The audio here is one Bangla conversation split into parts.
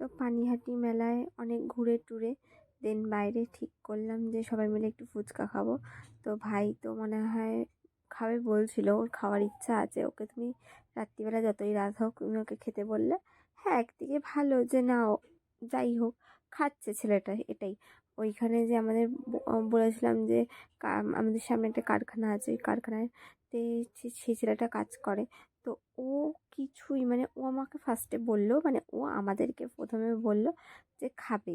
তো পানিহাটি মেলায় অনেক ঘুরে টুরে দেন বাইরে ঠিক করলাম যে সবাই মিলে একটু ফুচকা খাব। তো ভাই তো মনে হয় খাবে বলছিল, ওর খাওয়ার ইচ্ছা আছে, ওকে তুমি রাত্রিবেলা যতই রাত হোক তুমি ওকে খেতে বললে হ্যাঁ একদিকে ভালো যে না যাই হোক, খাচ্ছে ছেলেটা এটাই। ওইখানে যে আমাদের বলেছিলাম যে আমাদের সামনে একটা কারখানা আছে, ওই কারখানায় সেই ছেলেটা কাজ করে। তো ও কিছুই মানে ও আমাকে ফার্স্টে বলল মানে ও আমাদেরকে প্রথমে বলল যে খাবে।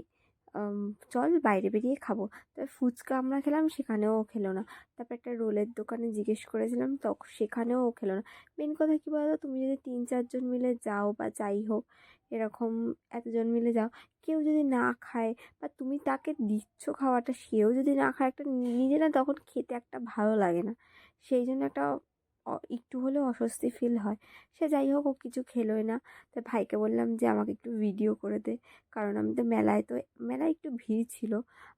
চল বাইরে বেরিয়ে খাব। তবে ফুচকা আমরা খেলাম, সেখানেও খেলো না। তারপর একটা রোলের দোকানে জিজ্ঞেস করেছিলাম তখন সেখানেও খেলো না। মেন কথা কী বলতো, তুমি যদি তিন চারজন মিলে যাও বা যাই হোক, এরকম এতজন মিলে যাও, কেউ যদি না খায় বা তুমি তাকে দিচ্ছ খাওয়াটা, সেও যদি না খায়, একটা নিজে না তখন খেতে একটা ভালো লাগে না। সেই জন্য একটা একটু হলেও অস্বস্তি ফিল হয়। সে যাই হোক, ও কিছু খেলোই না। তো ভাইকে বললাম যে, আমাকে একটু ভিডিও করে দে। কারণ আমি তো মেলায় তো, মেলায় একটু ভিড় ছিল।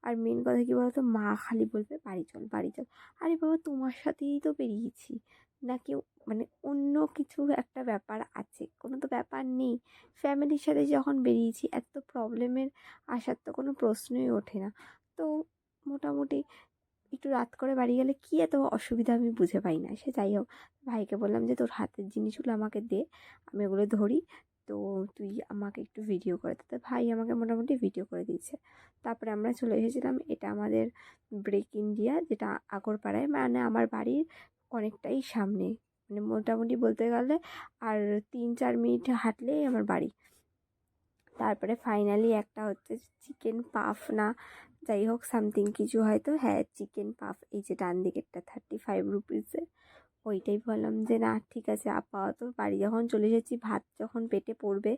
আর মেন কথা কী বলতো, মা খালি বলবে, বাড়ি চল বাড়ি চল। আরে বাবা, তোমার সাথেই তো বেরিয়েছি। নাকি মানে অন্য কিছু একটা ব্যাপার আছে, কোনো তো ব্যাপার নেই। ফ্যামিলির সাথে যখন বেরিয়েছি, এত প্রবলেমের আসার তো কোনো প্রশ্নই ওঠে না। তো মোটামুটি একটু রাত করে বাড়ি গেলে কী এত অসুবিধা আমি বুঝে পাই না। সে যাই হোক, ভাইকে বললাম যে, তোর হাতের জিনিসগুলো আমাকে দে, আমি ওগুলো ধরি, তো তুই আমাকে একটু ভিডিও করে দে। ভাই আমাকে মোটামুটি ভিডিও করে দিয়েছে। তারপরে আমরা চলে এসেছিলাম, এটা আমাদের ব্রেক ইন্ডিয়া যেটা আগরপাড়ায় মানে আমার বাড়ির অনেকটাই সামনে। মানে মোটামুটি বলতে গেলে আর তিন চার মিনিট হাঁটলেই আমার বাড়ি। তারপরে ফাইনালি একটা হচ্ছে চিকেন পাফ না, যাই হোক সামথিং কিছু হয়তো হ্যাঁ চিকেন পাফ এই যে ডান দিকেরটা থার্টি ফাইভ রুপিসের ওইটাই বললাম যে না, ঠিক আছে, আপাতত বাড়ি যখন চলে এসেছি, ভাত যখন পেটে পড়বে,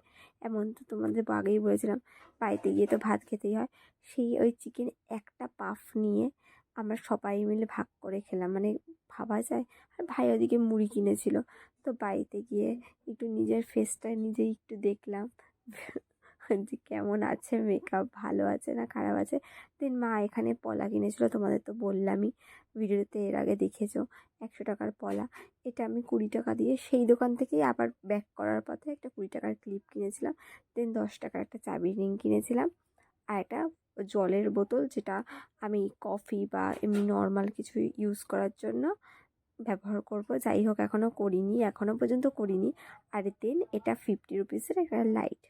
এমন তো তোমাদের আগেই বলেছিলাম, বাড়িতে গিয়ে তো ভাত খেতেই হয়, সেই ওই চিকেন একটা পাফ নিয়ে আমরা সবাই মিলে ভাগ করে খেলাম মানে ভাবা যায়, আর ভাই ওদিকে মুড়ি কিনেছিল, তো বাড়িতে গিয়ে একটু নিজের ফেসটা নিজেই একটু দেখলাম যে কেমন আছে মেকআপ ভালো আছে না খারাপ আছে? দেন মা এখানে পলা কিনেছিল, তোমাদের তো বললামই। ভিডিওতে এর আগে দেখেছ, একশো টাকার পলা। এটা আমি কুড়ি টাকা দিয়ে সেই দোকান থেকেই আবার ব্যাক করার পথে একটা কুড়ি টাকার ক্লিপ কিনেছিলাম। দেন দশ টাকার একটা চাবি রিং কিনেছিলাম। আর একটা জলের বোতল যেটা আমি কফি বা এমনি নর্মাল কিছু ইউজ করার জন্য ব্যবহার করব। যাই হোক এখনও করিনি এখনও পর্যন্ত করিনি। আর দেন এটা ফিফটি রুপিসের একটা লাইট